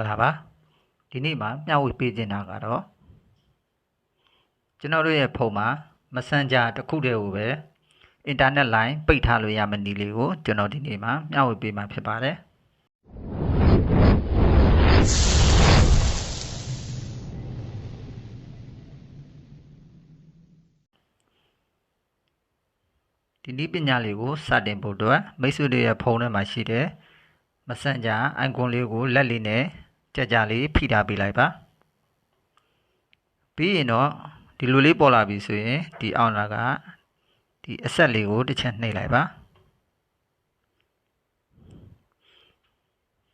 ္ဂလာပါဒီနေ့မှာမျှဝေပေးခြင်းတာကတော့ကျွန်တော်တို့ရဲ့ဖုန်းမှာ Messenger တစ်ခုတည်းကိုပဲအင်တာနက်လိုင်းပိတ်ထားလို့ရမယ့်နည်းလေးကိုကျွန်တော်ဒီနေ့မှာမျှဝေပေးမှာဖြစ်ပါတယ်ဒီနည်းပညာလေးကိုစတင်ဖို့အတွက်မိတ်ဆွေတွေရဲ့ဖုန်းထဲမှာရှိတဲ့ Messenger icon လေးကိုလက်လေးနဲ့ ကြကြလေးဖိထားပေးလိုက်ပါပြီးရင်တော့ဒီလိုလေးပေါ်လာပြီဆိုရင်ဒီအောင်လာကဒီအဆက်လေးကိုတစ်ချက်နှိပ်လိုက်ပါ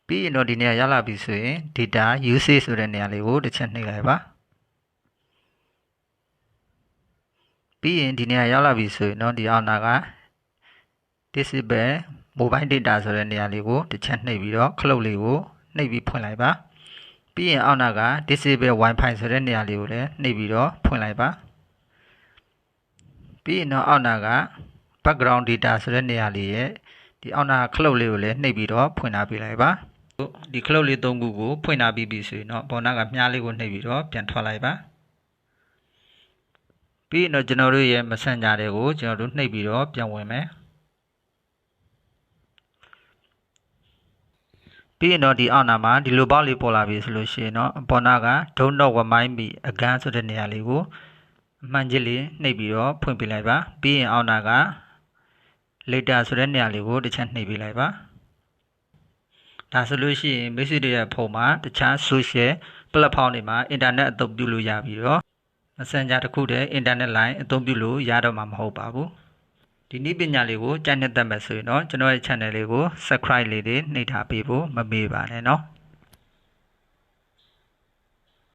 ပြီးရင်တော့ဒီနေရာရောက်လာပြီဆိုရင် data usage ဆိုတဲ့နေရာလေးကိုတစ်ချက်နှိပ်လိုက်ပါပြီးရင်ဒီနေရာရောက်လာပြီဆိုရင်တော့ဒီအောင်နာက disable mobile data ဆိုတဲ့နေရာလေးကိုတစ်ချက်နှိပ်ပြီးတော့ခလုတ်လေးကို နှိပ်ပြီးဖွင့်လိုက်ပါပြီးရင်အောက်နာက disable wifi ဆိုတဲ့နေရာလေးကိုလည်းနှိပ်ပြီးတော့ဖွင့်လိုက်ပါပြီးရင်တော့အောက်နာက background data ဆိုတဲ့နေရာလေးရဲ့ဒီအောက်နာခလုတ်လေးကိုလည်းနှိပ်ပြီးတော့ဖွင့်ထားပေးလိုက်ပါဒီခလုတ်လေး၃ခုကိုဖွင့်ထားပြီးပြီဆိုရင်တော့ပေါ်နာကမြားလေးကိုနှိပ်ပြီးတော့ပြန်ထွက်လိုက်ပါပြီးရင်တော့ကျွန်တော်တို့ရဲ့ messenger တွေကိုကျွန်တော်တို့နှိပ်ပြီးတော့ပြန်ဝင်မယ် ပြီးရင်တော့ဒီအောက်နာမှာဒီလိုပေါက်လေးပေါ်လာပြီဆိုလို့ရှိရင်တော့ပေါ်နာက don't not remind me again ဆိုတဲ့နေရာလေးကိုအမှန်ကြီးလေးနှိပ်ပြီးတော့ဖွင့်ပြလိုက်ပါပြီးရင်အောက်နာက later ဆိုတဲ့နေရာလေးကိုတစ်ချက်နှိပ်ပြလိုက်ပါဒါဆိုလို့ရှိရင် message တွေရဲ့ဖုန်းမှာတခြား social platform တွေမှာ internet အသုံးပြုလို့ရပြီးတော့ messenger တစ်ခုတည်း internet line အသုံးပြုလို့ရတော့မှာမဟုတ်ပါဘူး ဒီနည်းပညာလေးကိုကြိုက်နှစ်သက်မဲ့ဆိုရင်တော့ကျွန်တော်ရဲ့ channel လေးကို subscribe လေးတွေနှိပ်ထားပေးဖို့မမေ့ပါနဲ့เนาะ